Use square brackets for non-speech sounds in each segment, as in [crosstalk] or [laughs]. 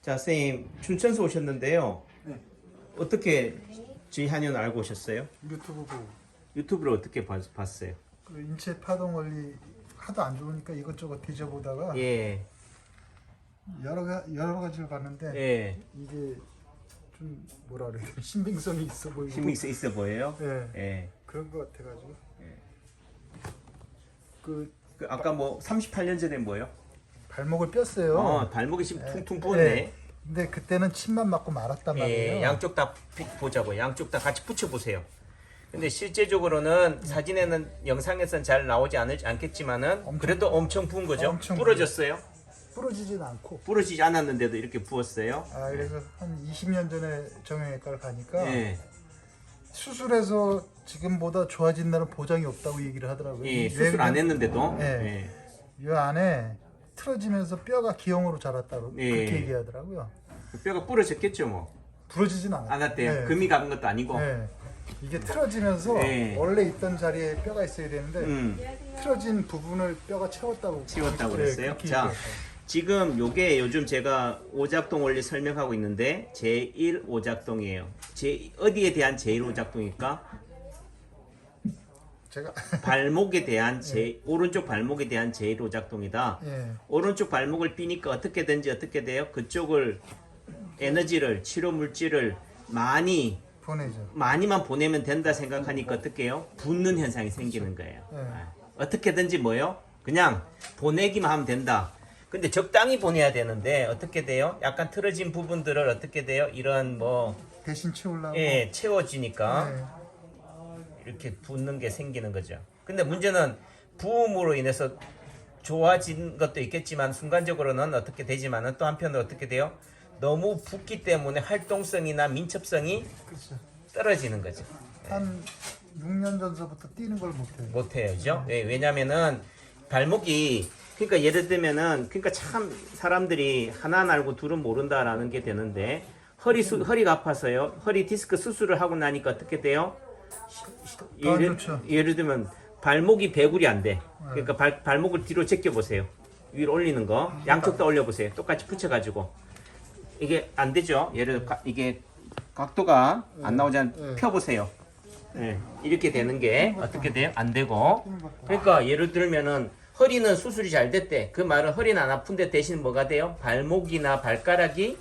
자, 선생님 춘천서 오셨는데요. 네. 어떻게 저희 한의원 알고 오셨어요? 유튜브 보고 유튜브를 어떻게 봤, 봤어요? 그 인체 파동 원리 하도 안 좋으니까 이것저것 뒤져보다가 예, 여러 가 여러 가지를 봤는데 예. 이게 좀 뭐라 그래야 돼 신빙성이 있어 보이고 힘이 있어, 있어 보여요? 예 예. 그런 것 같아가지고 예. 그그 아까 뭐 38년 전에 뭐요? 발목을 뺐어요. 어, 발목이 지금 예. 퉁퉁 부었네. 예. 근데 그때는 침만 맞고 말았단 말이에요. 예, 양쪽 다 피- 보자고. 양쪽 다 같이 붙여 보세요. 근데 실제적으로는 사진에는 영상에선 잘 나오지 않을, 않겠지만은 엄청- 그래도 엄청 부은 거죠. 엄청 부러졌어요. 부러지진 않고. 부러지지 않았는데도 이렇게 부었어요. 아 그래서 한 20년 전에 정형외과를 가니까 예. 수술해서 지금보다 좋아진다는 보장이 없다고 얘기를 하더라고요. 예, 왜 수술 안 했는데도. 예. 예. 이 안에 틀어지면서 뼈가 기형으로 자랐다고 예. 그렇게 얘기하더라고요. 뼈가 부러졌겠죠, 뭐. 부러지진 않아요. 않았대요. 예. 금이 가는 것도 아니고. 예. 이게 틀어지면서 예. 원래 있던 자리에 뼈가 있어야 되는데 음, 틀어진 부분을 뼈가 채웠다고 채웠다고 예, 그랬어요? 그렇게 자. 얘기했어요. 지금 요게 요즘 제가 오작동 원리 설명하고 있는데 제1 오작동이에요. 제 어디에 대한 제1 오작동일까? 제가 [laughs] 발목에 대한 제 오른쪽 발목에 대한 제1 오작동이다. 예. 오른쪽 발목을 삐니까 어떻게든지 어떻게 돼요? 그쪽을 에너지를 치료 물질을 많이 보내죠. 많이만 보내면 된다 생각하니까 어떻게 해요? 붓는 현상이 생기는 거예요. 네. 아, 어떻게든지 뭐요? 그냥 보내기만 하면 된다. 근데 적당히 보내야 되는데 어떻게 돼요? 약간 틀어진 부분들을 어떻게 돼요? 이런 뭐 대신 채우려고. 예, 채워지니까 예. 이렇게 붓는 게 생기는 거죠. 근데 문제는 부음으로 인해서 좋아진 것도 있겠지만 순간적으로는 어떻게 되지만은 또 한편으로 어떻게 돼요? 너무 붓기 때문에 활동성이나 민첩성이 그렇죠. 떨어지는 거죠. 한 6년 전서부터 뛰는 걸 못해요. 못해요죠. 예, 왜냐면은 발목이 그러니까 예를 들면은 그러니까 참 사람들이 하나 알고 둘은 모른다라는 게 되는데 허리 수, 허리가 아파서요. 허리 디스크 수술을 하고 나니까 어떻게 돼요? 더안 좋죠. 예를 들면 발목이 배굴이 안 돼. 그러니까 발, 발목을 뒤로 제껴 보세요. 위로 올리는 거 양쪽 다 올려 보세요. 똑같이 붙여 가지고 이게 안 되죠. 예를 들어 가- 이게 각도가 안 나오지 네. 펴 보세요. 예, 이렇게 되는 게 어떻게 돼요? 안 되고. 그러니까 예를 들면은 허리는 수술이 잘 됐대. 그 말은 허리는 안 아픈데 대신 뭐가 돼요? 발목이나 발가락이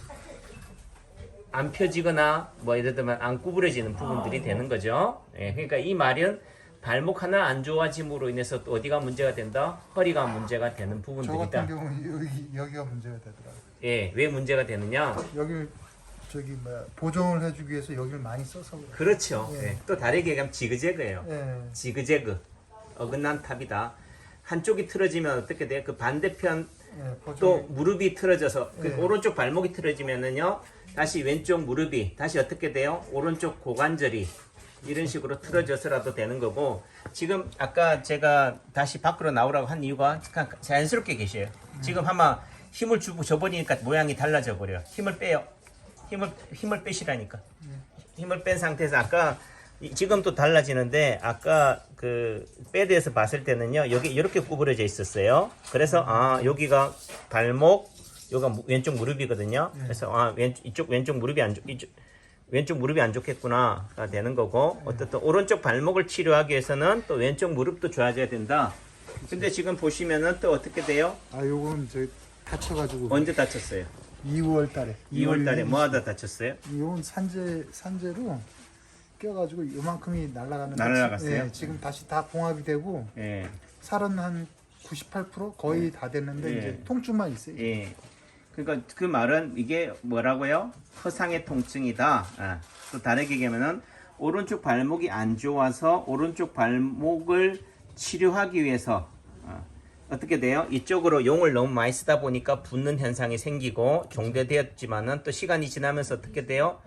안 펴지거나 뭐 예를 들면 안 구부러지는 부분들이 되는 거죠. 예, 그러니까 이 말은 발목 하나 안 좋아짐으로 인해서 또 어디가 문제가 된다? 허리가 문제가 되는 저 부분들이다. 같은 경우는 여기 여기가 문제가 되더라고요. 예, 왜 문제가 되느냐? 여기를 저기 뭐야 보정을 해주기 위해서 여기를 많이 써서 그래요. 그렇죠. 예. 예, 또 다르게 얘기하면 지그재그예요. 예. 지그재그 어긋난 탑이다. 한쪽이 틀어지면 어떻게 돼요? 그 반대편 예. 또 무릎이 틀어져서 그 예. 오른쪽 발목이 틀어지면은요 다시 왼쪽 무릎이 다시 어떻게 돼요? 오른쪽 고관절이 이런 식으로 틀어져서라도 되는 거고 지금 아까 제가 다시 밖으로 나오라고 한 이유가 자연스럽게 계셔요. 지금 아마 힘을 주고 줘버리니까 모양이 달라져 버려. 요 힘을 빼요. 힘을 힘을 빼시라니까. 힘을 뺀 상태에서 아까 이- 지금 또 달라지는데 아까 그 배드에서 봤을 때는요 여기 이렇게 구부러져 있었어요. 그래서 아 여기가 발목 여기가 무- 왼쪽 무릎이거든요. 그래서 아 왼, 이쪽 왼쪽 무릎이 안 좋, 이쪽 왼쪽 무릎이 안 좋겠구나가 되는 거고 어쨌든 오른쪽 발목을 치료하기 위해서는 또 왼쪽 무릎도 좋아져야 된다. 근데 지금 보시면은 또 어떻게 돼요? 아 요거는 저 다쳐가지고 언제 다쳤어요? 2월 달에 2월 달에 뭐 하다 다쳤어요? 이건 산재 산재로 껴가지고 요만큼이 날아가는 날아갔어요? 예, 지금 다시 다 봉합이 되고 예. 살은 한 98% 거의 다 됐는데 예. 이제 통증만 있어요. 예. 그러니까 그 말은 이게 뭐라고요? 허상의 통증이다. 아, 또 다르게 얘기하면은 오른쪽 발목이 안 좋아서 오른쪽 발목을 치료하기 위해서 어, 어떻게 돼요? 이쪽으로 용을 너무 많이 쓰다 보니까 붓는 현상이 생기고 종대되었지만은 또 시간이 지나면서 어떻게 돼요?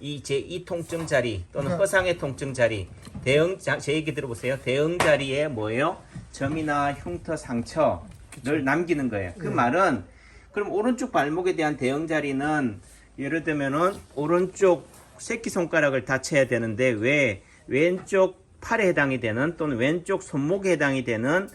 이제 이 통증 자리 또는 네. 허상의 통증 자리 대응 자, 제 얘기 들어보세요. 대응 자리에 뭐예요? 점이나 흉터 상처를 남기는 거예요. 그 네. 말은 그럼 오른쪽 발목에 대한 대응 자리는 예를 들면은 오른쪽 새끼 손가락을 다쳐야 되는데 왜 왼쪽 팔에 해당이 되는 또는 왼쪽 손목에 해당이 되는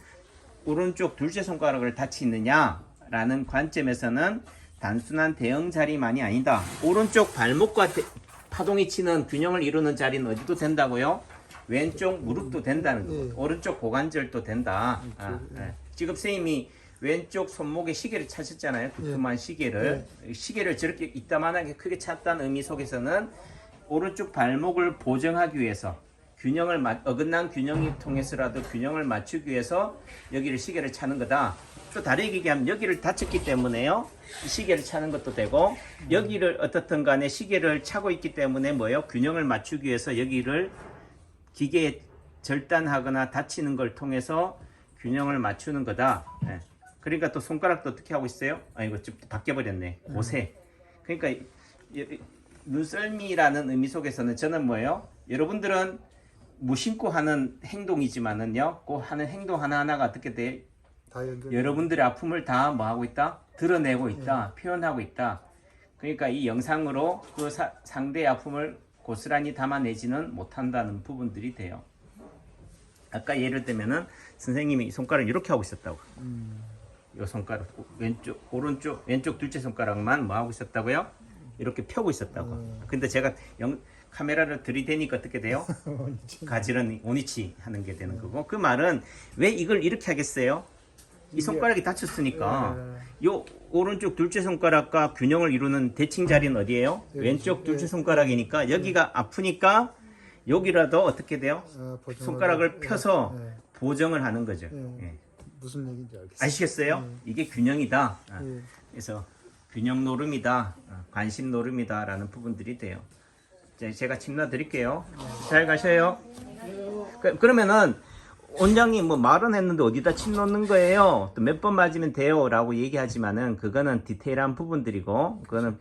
오른쪽 둘째 손가락을 다치느냐 라는 관점에서는 단순한 대응 자리만이 아니다. 오른쪽 발목과 대- 파동이 치는 균형을 이루는 자리는 어디도 된다고요? 왼쪽 무릎도 된다는 거고 예. 오른쪽 고관절도 된다. 아, 예. 지금 선생님이 왼쪽 손목에 시계를 찾았잖아요. 두툼한 시계를 시계를 저렇게 이따만하게 크게 찾다는 의미 속에서는 오른쪽 발목을 보정하기 위해서 균형을 맞, 어긋난 균형이 통해서라도 균형을 맞추기 위해서 여기를 시계를 차는 거다. 또 다르게 얘기하면 여기를 다쳤기 때문에요. 이 시계를 차는 것도 되고 여기를 어떻든 간에 시계를 차고 있기 때문에 뭐예요? 균형을 맞추기 위해서 여기를 기계에 절단하거나 다치는 걸 통해서 균형을 맞추는 거다. 예. 그러니까 또 손가락도 어떻게 하고 있어요? 아 이거 좀 바뀌어 버렸네. 옷에. 그러니까 눈썰미라는 의미 속에서는 저는 뭐예요? 여러분들은 무심코 하는 행동이지만은요, 그 하는 행동 하나 하나가 어떻게 돼? 여러분들의 아픔을 다 뭐 하고 있다? 드러내고 있다. 표현하고 있다. 그러니까 이 영상으로 그 사- 상대의 아픔을 고스란히 담아내지는 못한다는 부분들이 돼요. 아까 예를 들면은 선생님이 손가락을 이렇게 하고 있었다고. 이 손가락 왼쪽 오른쪽 왼쪽 둘째 손가락만 뭐 하고 있었다고요? 이렇게 펴고 있었다고. 근데 제가 영, 카메라를 들이대니까 어떻게 돼요? [laughs] 가지런히 오니치 하는 게 되는 거고 그 말은 왜 이걸 이렇게 하겠어요? 이 손가락이 다쳤으니까 요 오른쪽 둘째 손가락과 균형을 이루는 대칭 자리는 어디예요? 왼쪽 둘째 손가락이니까 여기가 아프니까 여기라도 어떻게 돼요? 아, 손가락을 예, 펴서 예. 보정을 하는 거죠. 예. 예. 무슨 얘기인지 알겠어요. 아시겠어요? 이게 균형이다. 아, 예. 그래서 균형 노름이다, 아, 관심 노름이다라는 부분들이 돼요. 이제 제가 침놔 드릴게요. 잘 가셔요. 그, 그러면은 원장이 뭐 말은 했는데 어디다 침 놓는 거예요? 또 몇 번 맞으면 돼요라고 얘기하지만은 그거는 디테일한 부분들이고 그거는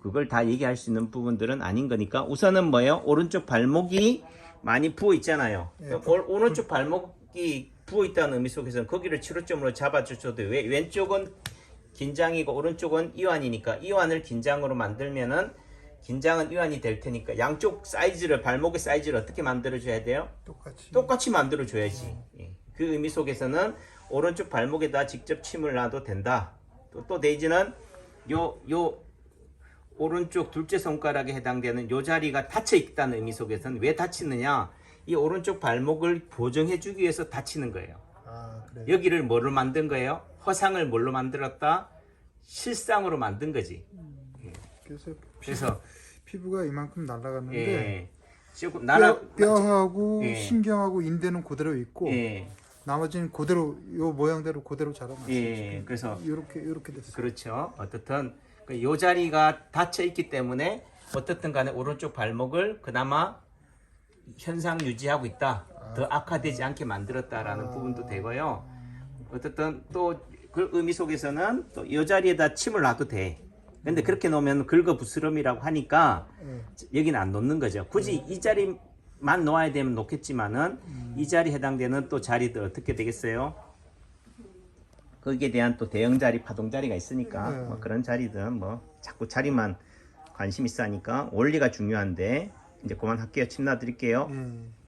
그걸 다 얘기할 수 있는 부분들은 아닌 거니까 우선은 뭐예요? 오른쪽 발목이 많이 부어 있잖아요. 오- 오른쪽 발목이 부어 있다는 의미 속에서는 거기를 치료점으로 잡아주셔도 왜 왼쪽은 긴장이고 오른쪽은 이완이니까 이완을 긴장으로 만들면은 긴장은 이완이 될 테니까 양쪽 사이즈를 발목의 사이즈를 어떻게 만들어 줘야 돼요? 똑같이. 똑같이 만들어 줘야지. 예. 그 의미 속에서는 오른쪽 발목에다 직접 침을 놔도 된다. 또, 또 내지는 요, 요 오른쪽 둘째 손가락에 해당되는 요 자리가 닫혀 있다는 의미 속에서는 왜 닫히느냐? 이 오른쪽 발목을 보정해 주기 위해서 닫히는 거예요. 아 그래. 여기를 뭐로 만든 거예요? 허상을 뭘로 만들었다? 실상으로 만든 거지. 그래서 그래서 피부 가 이만큼 날아갔는데 예. 지금 나라 뼈, 뼈하고 예. 신경하고 인대는 그대로 있고 예. 나머지는 그대로 요 모양대로 그대로 자라났어요. 예. 그래서 이렇게 이렇게 됐어요. 그렇죠. 어떻든 그요 자리가 닫혀 있기 때문에 어떻든 간에 오른쪽 발목을 그나마 현상 유지하고 있다. 더 악화되지 않게 만들었다라는 부분도 되고요. 어쨌든 또 그 의미 속에서는 또 이 자리에다 침을 놔도 돼. 근데 그렇게 놓으면 긁어 부스럼이라고 하니까 예. 여기는 안 놓는 거죠. 굳이 이 자리만 놓아야 되면 놓겠지만은 이 자리 해당되는 또 자리들 어떻게 되겠어요? 거기에 대한 또 대형 자리, 파동 자리가 있으니까 네. 뭐 그런 자리든 뭐 자꾸 자리만 관심 있어 하니까 원리가 중요한데 이제 그만 할게요. 침 놔드릴게요. 예.